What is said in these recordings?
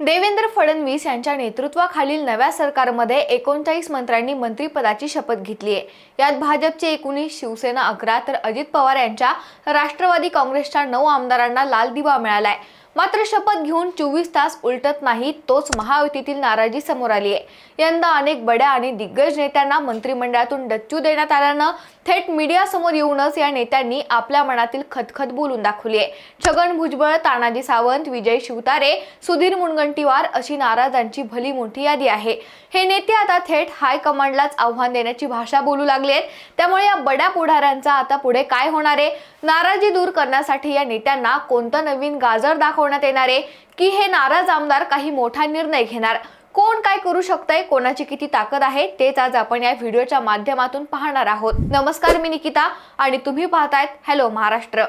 देवेंद्र फडणवीस यांच्या नेतृत्वाखालील नव्या सरकारमध्ये एकोणचाळीस मंत्र्यांनी मंत्रिपदाची शपथ घेतली आहे. यात भाजपचे एकोणीस शिवसेना अकरा तर अजित पवार यांच्या राष्ट्रवादी काँग्रेसच्या नऊ आमदारांना लाल दिवा मिळालाय. मात्र शपथ घेऊन चोवीस तास उलटत नाही तोच महायुतीतील नाराजी समोर आली आहे. यंदा अनेक बड्या आणि दिग्गज नेत्यांना मंत्रिमंडळातून डच्चू देण्यात आल्यानं थेट मीडियासमोर येऊनच या नेत्यांनी आपल्या मनातील खतखत बोलून दाखवली आहे. छगन भुजबळ तानाजी सावंत विजय शिवतारे सुधीर मुनगंटीवार अशी नाराजांची भली मोठी यादी आहे. हे नेते आता थेट हायकमांडलाच आव्हान देण्याची भाषा बोलू लागले आहेत. त्यामुळे या बड्या पुढाऱ्यांचा आता पुढे काय होणार आहे? नाराजी दूर करण्यासाठी या नेत्यांना कोणतं नवीन गाजर दाखवण्यात येणार आहे की हे नाराज आमदार काही मोठा निर्णय घेणार. कोण काय करू शकतंय कोणाची किती ताकद आहे तेच आज आपण या व्हिडिओच्या माध्यमातून पाहणार आहोत. नमस्कार मी निकिता आणि तुम्ही पाहतायत हॅलो महाराष्ट्र.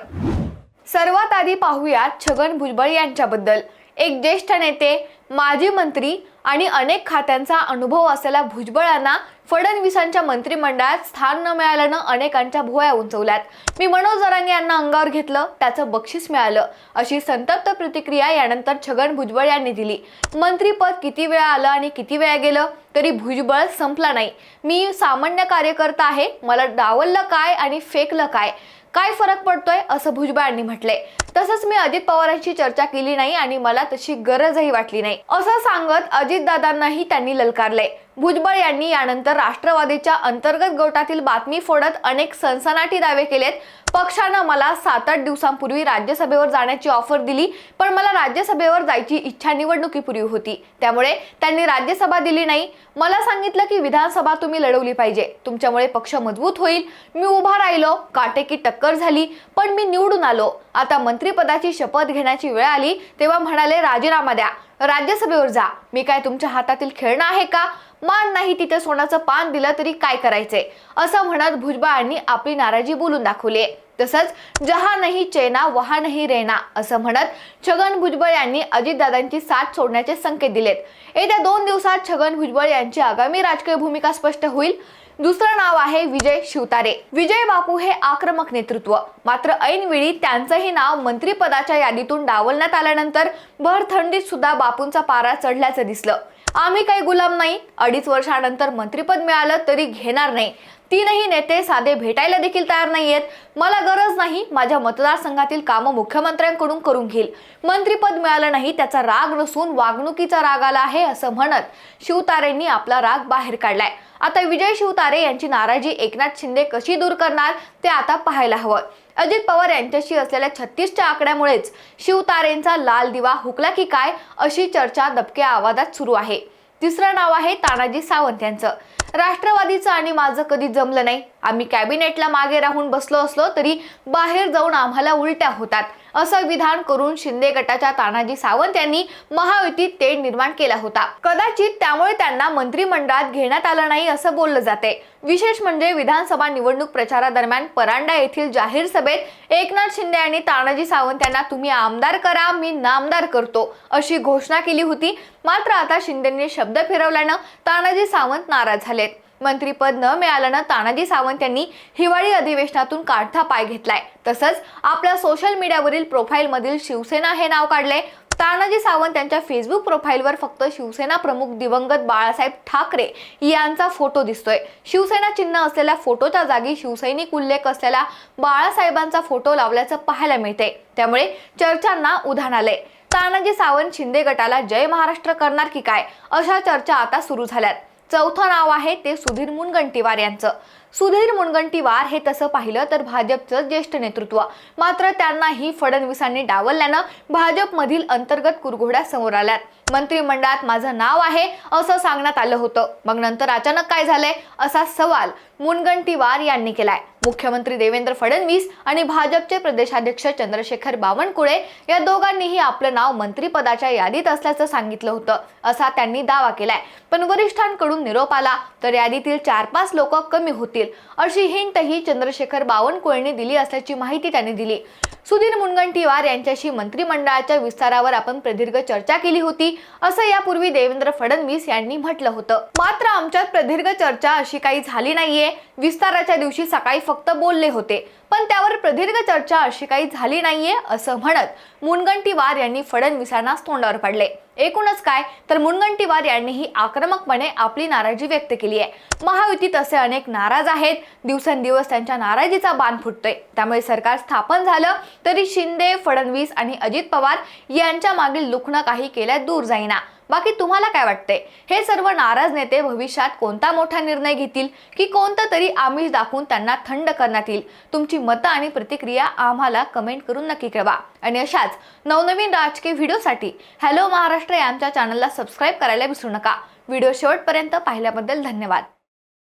सर्वात आधी पाहूयात छगन भुजबळ यांच्याबद्दल. एक ज्येष्ठ नेते माजी मंत्री आणि अनेक खात्यांचा अनुभव असलेल्या भुजबळांना फडणवीसांच्या मंत्रिमंडळात स्थान न मिळाल्यानं अनेकांच्या भुवया उंचवल्यात. मी मनोज जरांगे यांना अंगावर घेतलं त्याचं बक्षीस मिळालं. अशी संतप्त प्रतिक्रिया यानंतर छगन भुजबळ यांनी दिली. मंत्रीपद किती वेळा आलं आणि किती वेळा गेलं तरी भुजबळ संपला नाही. मी सामान्य कार्यकर्ता आहे मला डावललं काय आणि फेकलं काय? काय फरक पडतोय असं भुजबळ यांनी म्हटलंय. तसंच मी अजित पवारांची चर्चा केली नाही आणि मला तशी गरजही वाटली नाही. असं सांगत अजितदादांनाही त्यांनी ललकारलंय. भुजबळ यांनी यानंतर राष्ट्रवादीच्या अंतर्गत गटातील बातमी फोडत अनेक सनसनाटी दावे केलेत. पक्षानं मला सात आठ दिवसांपूर्वी राज्यसभेवर जाण्याची ऑफर दिली पण मला राज्यसभेवर जायची इच्छा निवडणुकीपूर्वी होती. त्यामुळे त्यांनी राज्यसभा दिली नाही. मला सांगितलं की विधानसभा तुम्ही लढवली पाहिजे. तुमच्यामुळे पक्ष मजबूत होईल. मी उभा राहिलो काटेकी टक्कर झाली पण मी निवडून आलो. आता मंत्रीपदाची शपथ घेण्याची वेळ आली तेव्हा म्हणाले राजीनामा द्या. राज्यसभेवर जा. मी काय तुमच्या हातातील खेळणं आहे का? मान नाही तिथे सोन्याचं पान दिलं तरी काय करायचंय असं म्हणत भुजबळांनी आपली नाराजी बोलून दाखवली. तसंच जहा नाही चेना वहा नाही रेना असं म्हणत छगन भुजबळ यांनी अजितदादांची साथ सोडण्याचे संकेत दिलेत. येत्या दोन दिवसात छगन भुजबळ यांची आगामी राजकीय भूमिका स्पष्ट होईल. दुसरं नाव आहे विजय शिवतारे. विजय बापू हे आक्रमक नेतृत्व. मात्र ऐनवेळी त्यांचंही नाव मंत्रिपदाच्या यादीतून डावलण्यात आल्यानंतर भर थंडीत सुद्धा बापूंचा पारा चढल्याचं दिसलं. आम्ही काही गुलाम नाही. अडीच वर्षानंतर मंत्रिपद मिळालं तरी घेणार नाही. तीनही नेते साधे भेटायला देखील तयार नाही आहेत मला गरज नाही माझ्या मतदारसंघातील कामं मुख्यमंत्र्यांकडून करून घेईल. मंत्रीपद मिळालं नाही त्याचा राग नसून वागणुकीचा राग आला आहे असं म्हणत शिवतारेंनी आपला राग बाहेर काढलाय. आता विजय शिवतारे यांची नाराजी एकनाथ शिंदे कशी दूर करणार ते आता पाहायला हवं. अजित पवार यांच्याशी असलेल्या छत्तीसच्या आकड्यामुळेच शिवतारेंचा लाल दिवा हुकला की काय अशी चर्चा दबक्या आवाजात सुरू आहे. तिसरं नाव आहे तानाजी सावंत यांचं. राष्ट्रवादीचं आणि माझं कधी जमलं नाही. आम्ही कॅबिनेटला मागे राहून बसलो असलो तरी बाहेर जाऊन आम्हाला उलट्या होतात. असं विधान करून शिंदे गटाच्या तानाजी सावंत यांनी महायुतीत ते निर्माण केला होता. कदाचित त्यामुळे त्यांना मंत्रिमंडळात घेण्यात आलं नाही असं बोललं जाते. विशेष म्हणजे विधानसभा निवडणूक प्रचारादरम्यान परांडा येथील जाहीर सभेत एकनाथ शिंदे आणि तानाजी सावंत यांना तुम्ही आमदार करा मी नामदार करतो अशी घोषणा केली होती. मात्र आता शिंदेंनी शब्द फिरवल्यानं तानाजी सावंत नाराज झालेत. मंत्रीपद न मिळाल्यानं तानाजी सावंत यांनी हिवाळी अधिवेशनातून काढता पाय घेतलाय. तसंच आपल्या सोशल मीडियावरील प्रोफाईलमधील शिवसेना हे नाव काढले तानाजी सावंत यांच्या फेसबुक प्रोफाईलवर फक्त शिवसेना प्रमुख दिवंगत बाळासाहेब ठाकरे यांचा फोटो दिसतोय. शिवसेना चिन्ह असलेल्या फोटोच्या जागी शिवसैनिक उल्लेख असलेल्या बाळासाहेबांचा फोटो लावल्याचं पाहायला मिळते त्यामुळे चर्चांना उधाण आलंय. तानाजी सावंत शिंदे गटाला जय महाराष्ट्र करणार की काय? अशा चर्चा आता सुरू झाल्यात. चौथं नाव आहे ते सुधीर मुनगंटीवार यांचं. सुधीर मुनगंटीवार हे तसं पाहिलं तर भाजपचं ज्येष्ठ नेतृत्व. मात्र त्यांनाही फडणवीसांनी डावलल्यानं भाजपमधील अंतर्गत कुरघोड्या समोर आल्यात. मंत्रिमंडळात माझं नाव आहे असं सांगण्यात आलं होतं. मग नंतर अचानक काय झालंय असा सवाल मुनगंटीवार यांनी केलाय. मुख्यमंत्री देवेंद्र फडणवीस आणि भाजपचे प्रदेशाध्यक्ष चंद्रशेखर बावनकुळे या दोघांनीही आपलं नाव मंत्रिपदाच्या यादीत असल्याचं सांगितलं होतं. असा त्यांनी दावा केलाय. पण वरिष्ठांकडून निरोप आला तर यादीतील चार पाच लोक कमी होतील अशी हिंटही चंद्रशेखर बावनकुळेंनी दिली असल्याची माहिती त्यांनी दिली. सुधीर मुनगंटीवार यांच्याशी मंत्रिमंडळाच्या विस्तारावर आपण प्रदीर्घ चर्चा केली होती असं यापूर्वी देवेंद्र फडणवीस यांनी म्हटलं होतं. मात्र आमच्यात प्रदीर्घ चर्चा अशी काही झाली नाहीये. नाहीये विस्ताराच्या दिवशी सकाळी फक्त बोलले होते. पण त्यावर प्रदीर्घ चर्चा अशी काही झाली नाहीये असं म्हणत मुनगंटीवार यांनी फडणवीसांना तोंडावर पडले. एकूणच काय? तर मुनगंटीवार यांनीही आक्रमकपणे आपली नाराजी व्यक्त केली आहे. महायुतीत असे अनेक नाराज आहेत. दिवसेंदिवस त्यांच्या नाराजीचा बाण फुटतोय. त्यामुळे सरकार स्थापन झालं तरी शिंदे फडणवीस आणि अजित पवार यांच्या मागील दुखणं काही केल्या दूर जाईना. बाकी तुम्हाला काय वाटतंय? हे सर्व नाराज नेते भविष्यात कोणता मोठा निर्णय घेतील? की कोणतं तरी आमिष दाखवून त्यांना थंड करण्यात येईल. तुमची मतं आणि प्रतिक्रिया आम्हाला कमेंट करून नक्की कळवा. आणि अशाच नवनवीन राजकीय व्हिडिओसाठी हॅलो महाराष्ट्र या आमच्या चॅनलला सबस्क्राईब करायला विसरू नका. व्हिडिओ शेवटपर्यंत पाहिल्याबद्दल धन्यवाद.